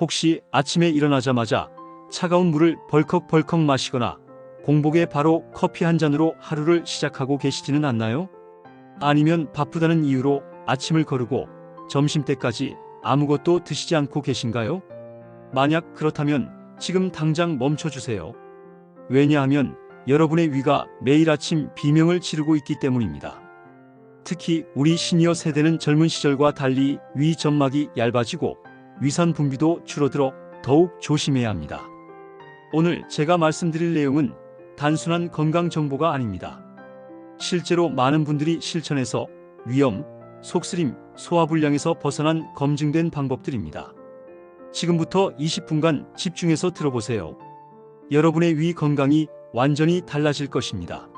혹시 아침에 일어나자마자 차가운 물을 벌컥벌컥 마시거나 공복에 바로 커피 한 잔으로 하루를 시작하고 계시지는 않나요? 아니면 바쁘다는 이유로 아침을 거르고 점심 때까지 아무것도 드시지 않고 계신가요? 만약 그렇다면 지금 당장 멈춰주세요. 왜냐하면 여러분의 위가 매일 아침 비명을 지르고 있기 때문입니다. 특히 우리 시니어 세대는 젊은 시절과 달리 위 점막이 얇아지고 위산 분비도 줄어들어 더욱 조심해야 합니다. 오늘 제가 말씀드릴 내용은 단순한 건강 정보가 아닙니다. 실제로 많은 분들이 실천해서 위염, 속쓰림, 소화불량에서 벗어난 검증된 방법들입니다. 지금부터 20분간 집중해서 들어보세요. 여러분의 위 건강이 완전히 달라질 것입니다.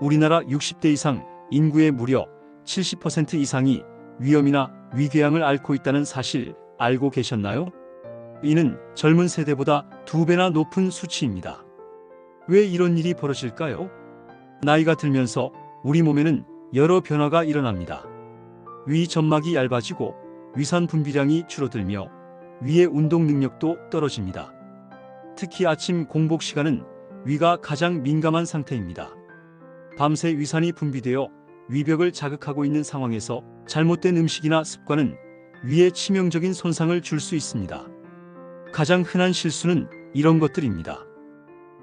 우리나라 60대 이상 인구의 무려 70% 이상이 위염이나 위궤양을 앓고 있다는 사실 알고 계셨나요? 이는 젊은 세대보다 두 배나 높은 수치입니다. 왜 이런 일이 벌어질까요? 나이가 들면서 우리 몸에는 여러 변화가 일어납니다. 위 점막이 얇아지고 위산 분비량이 줄어들며 위의 운동 능력도 떨어집니다. 특히 아침 공복 시간은 위가 가장 민감한 상태입니다. 밤새 위산이 분비되어 위벽을 자극하고 있는 상황에서 잘못된 음식이나 습관은 위에 치명적인 손상을 줄 수 있습니다. 가장 흔한 실수는 이런 것들입니다.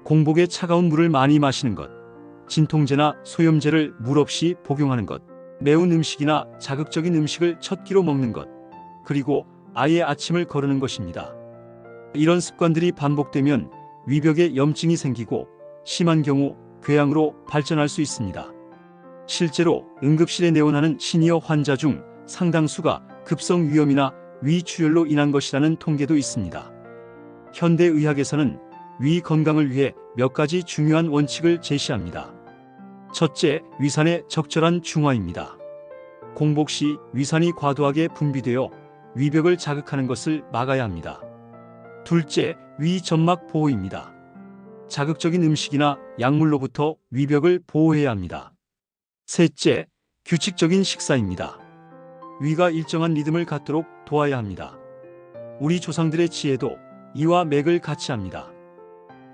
공복에 차가운 물을 많이 마시는 것, 진통제나 소염제를 물 없이 복용하는 것, 매운 음식이나 자극적인 음식을 첫 끼로 먹는 것, 그리고 아예 아침을 거르는 것입니다. 이런 습관들이 반복되면 위벽에 염증이 생기고 심한 경우 궤양으로 발전할 수 있습니다. 실제로 응급실에 내원하는 시니어 환자 중 상당수가 급성 위염이나 위출혈로 인한 것이라는 통계도 있습니다. 현대 의학에서는 위 건강을 위해 몇 가지 중요한 원칙을 제시합니다. 첫째, 위산의 적절한 중화입니다. 공복 시 위산이 과도하게 분비되어 위벽을 자극하는 것을 막아야 합니다. 둘째, 위 점막 보호입니다. 자극적인 음식이나 약물로부터 위벽을 보호해야 합니다. 셋째, 규칙적인 식사입니다. 위가 일정한 리듬을 갖도록 도와야 합니다. 우리 조상들의 지혜도 이와 맥을 같이 합니다.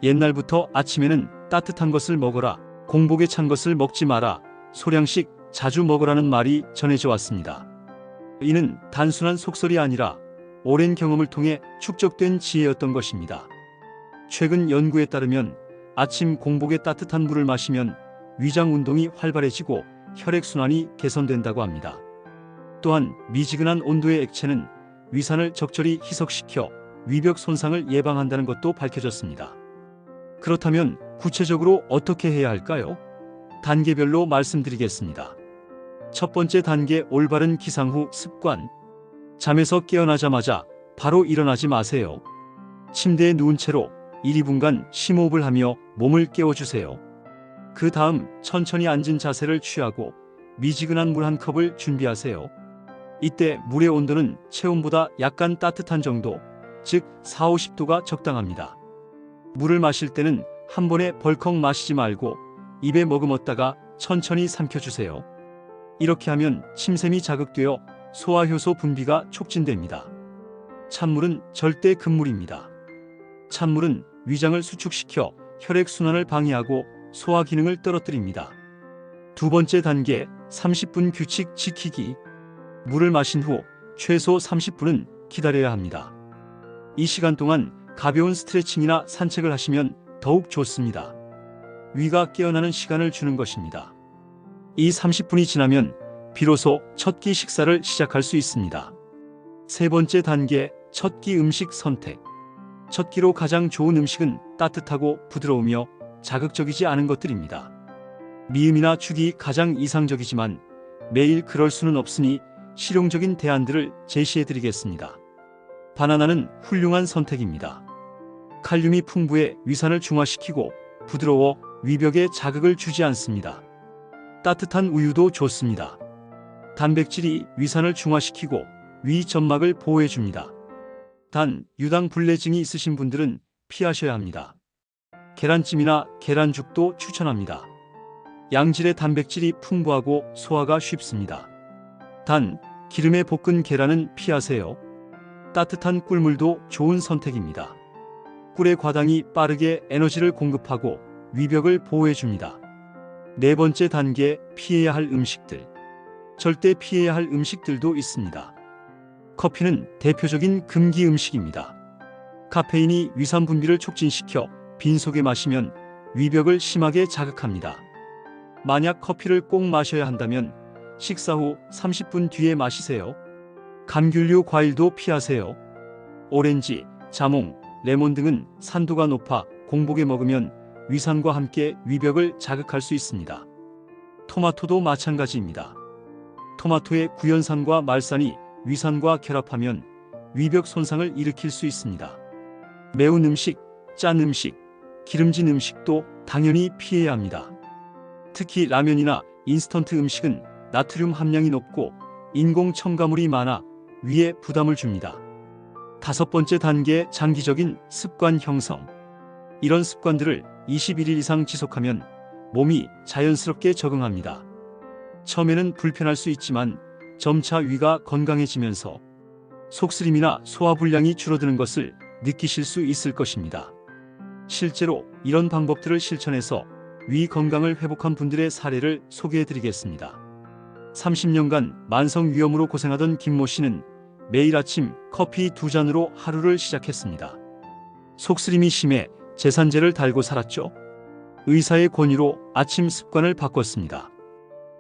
옛날부터 아침에는 따뜻한 것을 먹어라, 공복에 찬 것을 먹지 마라, 소량씩 자주 먹으라는 말이 전해져 왔습니다. 이는 단순한 속설이 아니라 오랜 경험을 통해 축적된 지혜였던 것입니다. 최근 연구에 따르면 아침 공복에 따뜻한 물을 마시면 위장 운동이 활발해지고 혈액순환이 개선된다고 합니다. 또한 미지근한 온도의 액체는 위산을 적절히 희석시켜 위벽 손상을 예방한다는 것도 밝혀졌습니다. 그렇다면 구체적으로 어떻게 해야 할까요? 단계별로 말씀드리겠습니다. 첫 번째 단계 올바른 기상 후 습관. 잠에서 깨어나자마자 바로 일어나지 마세요. 침대에 누운 채로 1, 2분간 심호흡을 하며 몸을 깨워주세요. 그 다음 천천히 앉은 자세를 취하고 미지근한 물 한 컵을 준비하세요. 이때 물의 온도는 체온보다 약간 따뜻한 정도, 즉 4, 50도가 적당합니다. 물을 마실 때는 한 번에 벌컥 마시지 말고 입에 머금었다가 천천히 삼켜주세요. 이렇게 하면 침샘이 자극되어 소화효소 분비가 촉진됩니다. 찬물은 절대 금물입니다. 찬물은 위장을 수축시켜 혈액순환을 방해하고 소화 기능을 떨어뜨립니다. 두 번째 단계 30분 규칙 지키기. 물을 마신 후 최소 30분은 기다려야 합니다. 이 시간 동안 가벼운 스트레칭이나 산책을 하시면 더욱 좋습니다. 위가 깨어나는 시간을 주는 것입니다. 이 30분이 지나면 비로소 첫 끼 식사를 시작할 수 있습니다. 세 번째 단계 첫 끼 음식 선택. 첫 끼로 가장 좋은 음식은 따뜻하고 부드러우며 자극적이지 않은 것들입니다. 미음이나 죽이 가장 이상적이지만 매일 그럴 수는 없으니 실용적인 대안들을 제시해 드리겠습니다. 바나나는 훌륭한 선택입니다. 칼륨이 풍부해 위산을 중화시키고 부드러워 위벽에 자극을 주지 않습니다. 따뜻한 우유도 좋습니다. 단백질이 위산을 중화시키고 위 점막을 보호해 줍니다. 단 유당 불내증이 있으신 분들은 피하셔야 합니다. 계란찜이나 계란죽도 추천합니다. 양질의 단백질이 풍부하고 소화가 쉽습니다. 단 기름에 볶은 계란은 피하세요. 따뜻한 꿀물도 좋은 선택입니다. 꿀의 과당이 빠르게 에너지를 공급하고 위벽을 보호해 줍니다. 네 번째 단계 피해야 할 음식들. 절대 피해야 할 음식들도 있습니다. 커피는 대표적인 금기 음식입니다. 카페인이 위산 분비를 촉진시켜 빈속에 마시면 위벽을 심하게 자극합니다. 만약 커피를 꼭 마셔야 한다면 식사 후 30분 뒤에 마시세요. 감귤류 과일도 피하세요. 오렌지, 자몽, 레몬 등은 산도가 높아 공복에 먹으면 위산과 함께 위벽을 자극할 수 있습니다. 토마토도 마찬가지입니다. 토마토의 구연산과 말산이 위산과 결합하면 위벽 손상을 일으킬 수 있습니다. 매운 음식, 짠 음식, 기름진 음식도 당연히 피해야 합니다. 특히 라면이나 인스턴트 음식은 나트륨 함량이 높고 인공 첨가물이 많아 위에 부담을 줍니다. 다섯 번째 단계 장기적인 습관 형성. 이런 습관들을 21일 이상 지속하면 몸이 자연스럽게 적응합니다. 처음에는 불편할 수 있지만 점차 위가 건강해지면서 속쓰림이나 소화불량이 줄어드는 것을 느끼실 수 있을 것입니다. 실제로 이런 방법들을 실천해서 위 건강을 회복한 분들의 사례를 소개해 드리겠습니다. 30년간 만성 위염으로 고생하던 김모 씨는 매일 아침 커피 두 잔으로 하루를 시작했습니다. 속쓰림이 심해 제산제를 달고 살았죠. 의사의 권유로 아침 습관을 바꿨습니다.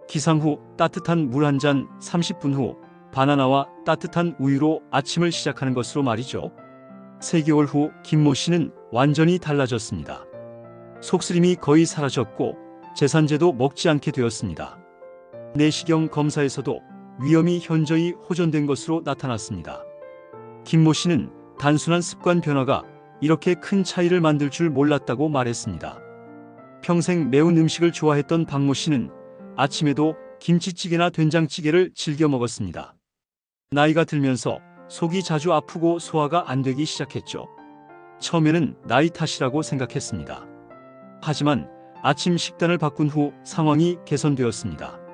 기상 후 따뜻한 물 한 잔 30분 후 바나나와 따뜻한 우유로 아침을 시작하는 것으로 말이죠. 3개월 후 김모 씨는 완전히 달라졌습니다. 속쓰림이 거의 사라졌고 제산제도 먹지 않게 되었습니다. 내시경 검사에서도 위험이 현저히 호전된 것으로 나타났습니다. 김모 씨는 단순한 습관 변화가 이렇게 큰 차이를 만들 줄 몰랐다고 말했습니다. 평생 매운 음식을 좋아했던 박모 씨는 아침에도 김치찌개나 된장찌개를 즐겨 먹었습니다. 나이가 들면서 속이 자주 아프고 소화가 안 되기 시작했죠. 처음에는 나이 탓이라고 생각했습니다. 하지만 아침 식단을 바꾼 후 상황이 개선되었습니다.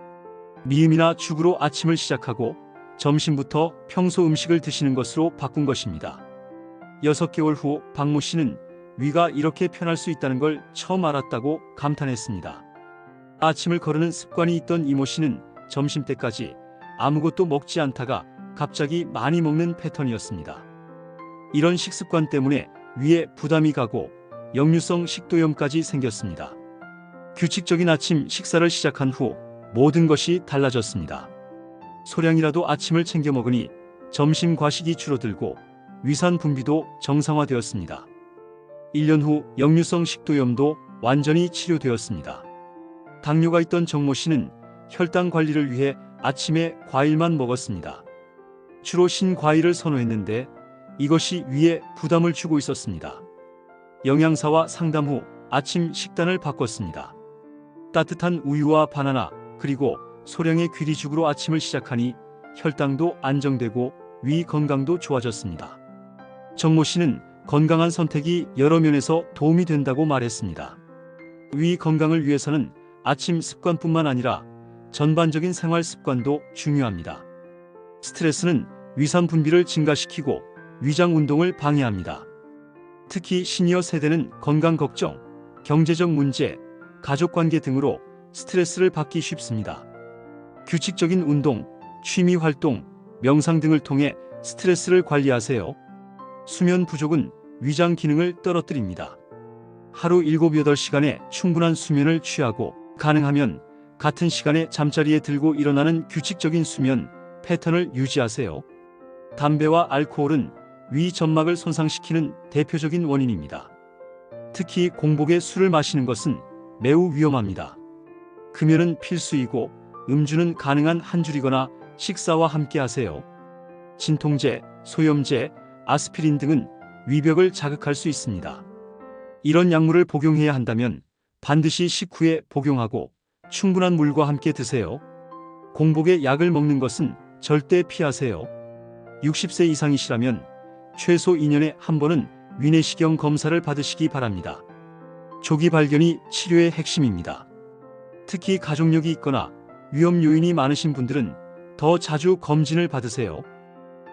미음이나 죽으로 아침을 시작하고 점심부터 평소 음식을 드시는 것으로 바꾼 것입니다. 6개월 후 박모 씨는 위가 이렇게 편할 수 있다는 걸 처음 알았다고 감탄했습니다. 아침을 거르는 습관이 있던 이모 씨는 점심 때까지 아무것도 먹지 않다가 갑자기 많이 먹는 패턴이었습니다. 이런 식습관 때문에 위에 부담이 가고 역류성 식도염까지 생겼습니다. 규칙적인 아침 식사를 시작한 후 모든 것이 달라졌습니다. 소량이라도 아침을 챙겨 먹으니 점심 과식이 줄어들고 위산 분비도 정상화되었습니다. 1년 후 역류성 식도염도 완전히 치료되었습니다. 당뇨가 있던 정모 씨는 혈당 관리를 위해 아침에 과일만 먹었습니다. 주로 신과일을 선호했는데 이것이 위에 부담을 주고 있었습니다. 영양사와 상담 후 아침 식단을 바꿨습니다. 따뜻한 우유와 바나나 그리고 소량의 귀리죽으로 아침을 시작하니 혈당도 안정되고 위 건강도 좋아졌습니다. 정모 씨는 건강한 선택이 여러 면에서 도움이 된다고 말했습니다. 위 건강을 위해서는 아침 습관뿐만 아니라 전반적인 생활 습관도 중요합니다. 스트레스는 위산 분비를 증가시키고 위장 운동을 방해합니다. 특히 시니어 세대는 건강 걱정, 경제적 문제, 가족 관계 등으로 스트레스를 받기 쉽습니다. 규칙적인 운동, 취미 활동, 명상 등을 통해 스트레스를 관리하세요. 수면 부족은 위장 기능을 떨어뜨립니다. 하루 7, 8시간의 충분한 수면을 취하고 가능하면 같은 시간에 잠자리에 들고 일어나는 규칙적인 수면 패턴을 유지하세요. 담배와 알코올은 위 점막을 손상시키는 대표적인 원인입니다. 특히 공복에 술을 마시는 것은 매우 위험합니다. 금연은 필수이고 음주는 가능한 한 줄이거나 식사와 함께 하세요. 진통제, 소염제, 아스피린 등은 위벽을 자극할 수 있습니다. 이런 약물을 복용해야 한다면 반드시 식후에 복용하고 충분한 물과 함께 드세요. 공복에 약을 먹는 것은 절대 피하세요. 60세 이상이시라면 최소 2년에 한 번은 위내시경 검사를 받으시기 바랍니다. 조기 발견이 치료의 핵심입니다. 특히 가족력이 있거나 위험 요인이 많으신 분들은 더 자주 검진을 받으세요.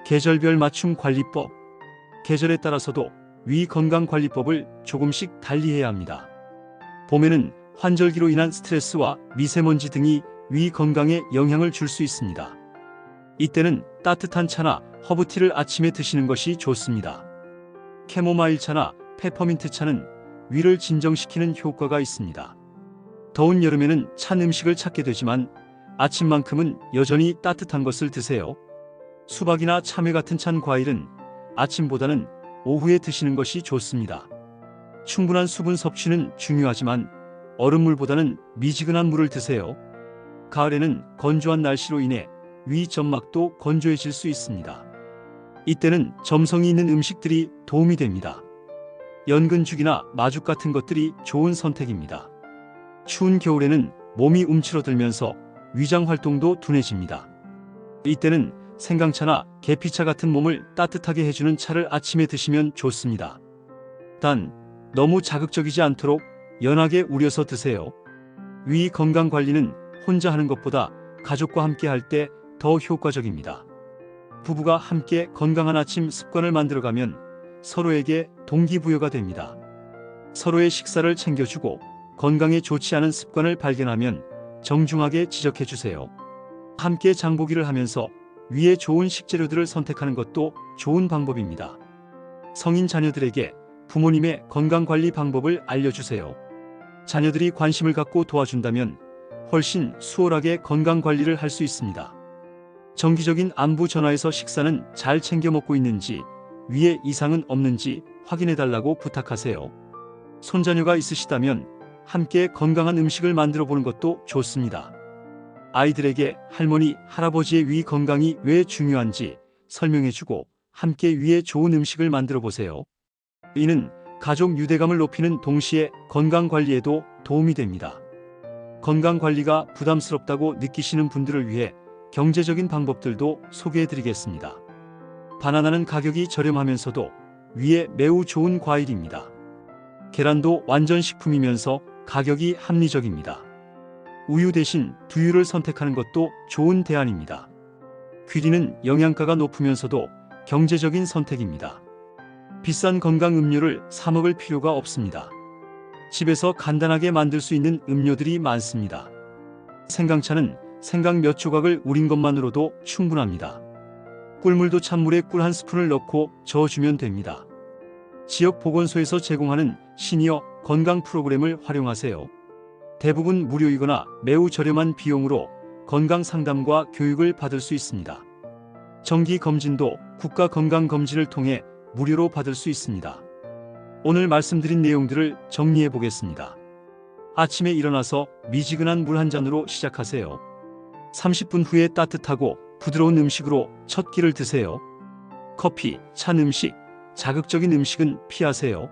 계절별 맞춤 관리법. 계절에 따라서도 위 건강 관리법을 조금씩 달리해야 합니다. 봄에는 환절기로 인한 스트레스와 미세먼지 등이 위 건강에 영향을 줄 수 있습니다. 이때는 따뜻한 차나 허브티를 아침에 드시는 것이 좋습니다. 캐모마일 차나 페퍼민트 차는 위를 진정시키는 효과가 있습니다. 더운 여름에는 찬 음식을 찾게 되지만 아침만큼은 여전히 따뜻한 것을 드세요. 수박이나 참외 같은 찬 과일은 아침보다는 오후에 드시는 것이 좋습니다. 충분한 수분 섭취는 중요하지만 얼음물보다는 미지근한 물을 드세요. 가을에는 건조한 날씨로 인해 위 점막도 건조해질 수 있습니다. 이때는 점성이 있는 음식들이 도움이 됩니다. 연근죽이나 마죽 같은 것들이 좋은 선택입니다. 추운 겨울에는 몸이 움츠러들면서 위장 활동도 둔해집니다. 이때는 생강차나 계피차 같은 몸을 따뜻하게 해주는 차를 아침에 드시면 좋습니다. 단, 너무 자극적이지 않도록 연하게 우려서 드세요. 위 건강 관리는 혼자 하는 것보다 가족과 함께 할 때 더 효과적입니다. 부부가 함께 건강한 아침 습관을 만들어가면 서로에게 동기부여가 됩니다. 서로의 식사를 챙겨주고 건강에 좋지 않은 습관을 발견하면 정중하게 지적해 주세요. 함께 장보기를 하면서 위에 좋은 식재료들을 선택하는 것도 좋은 방법입니다. 성인 자녀들에게 부모님의 건강 관리 방법을 알려주세요. 자녀들이 관심을 갖고 도와준다면 훨씬 수월하게 건강 관리를 할 수 있습니다. 정기적인 안부 전화에서 식사는 잘 챙겨 먹고 있는지, 위에 이상은 없는지 확인해 달라고 부탁하세요. 손자녀가 있으시다면 함께 건강한 음식을 만들어 보는 것도 좋습니다. 아이들에게 할머니, 할아버지의 위 건강이 왜 중요한지 설명해 주고 함께 위에 좋은 음식을 만들어 보세요. 이는 가족 유대감을 높이는 동시에 건강 관리에도 도움이 됩니다. 건강 관리가 부담스럽다고 느끼시는 분들을 위해 경제적인 방법들도 소개해 드리겠습니다. 바나나는 가격이 저렴하면서도 위에 매우 좋은 과일입니다. 계란도 완전 식품이면서 가격이 합리적입니다. 우유 대신 두유를 선택하는 것도 좋은 대안입니다. 귀리는 영양가가 높으면서도 경제적인 선택입니다. 비싼 건강 음료를 사 먹을 필요가 없습니다. 집에서 간단하게 만들 수 있는 음료들이 많습니다. 생강차는 생강 몇 조각을 우린 것만으로도 충분합니다. 꿀물도 찬물에 꿀 한 스푼을 넣고 저어주면 됩니다. 지역 보건소에서 제공하는 시니어 건강 프로그램을 활용하세요. 대부분 무료이거나 매우 저렴한 비용으로 건강 상담과 교육을 받을 수 있습니다. 정기 검진도 국가 건강 검진을 통해 무료로 받을 수 있습니다. 오늘 말씀드린 내용들을 정리해 보겠습니다. 아침에 일어나서 미지근한 물 한 잔으로 시작하세요. 30분 후에 따뜻하고 부드러운 음식으로 첫 끼를 드세요. 커피, 찬 음식, 자극적인 음식은 피하세요.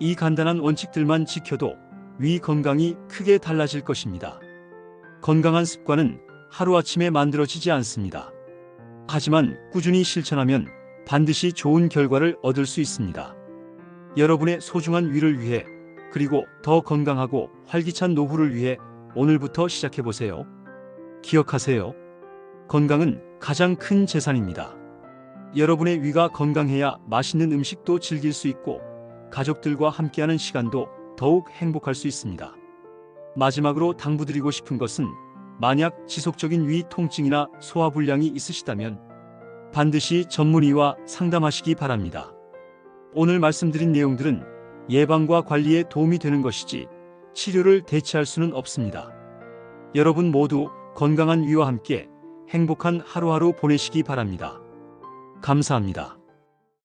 이 간단한 원칙들만 지켜도 위 건강이 크게 달라질 것입니다. 건강한 습관은 하루아침에 만들어지지 않습니다. 하지만 꾸준히 실천하면 반드시 좋은 결과를 얻을 수 있습니다. 여러분의 소중한 위를 위해 그리고 더 건강하고 활기찬 노후를 위해 오늘부터 시작해보세요. 기억하세요. 건강은 가장 큰 재산입니다. 여러분의 위가 건강해야 맛있는 음식도 즐길 수 있고 가족들과 함께하는 시간도 더욱 행복할 수 있습니다. 마지막으로 당부드리고 싶은 것은 만약 지속적인 위 통증이나 소화불량이 있으시다면 반드시 전문의와 상담하시기 바랍니다. 오늘 말씀드린 내용들은 예방과 관리에 도움이 되는 것이지 치료를 대체할 수는 없습니다. 여러분 모두 건강한 위와 함께 행복한 하루하루 보내시기 바랍니다. 감사합니다.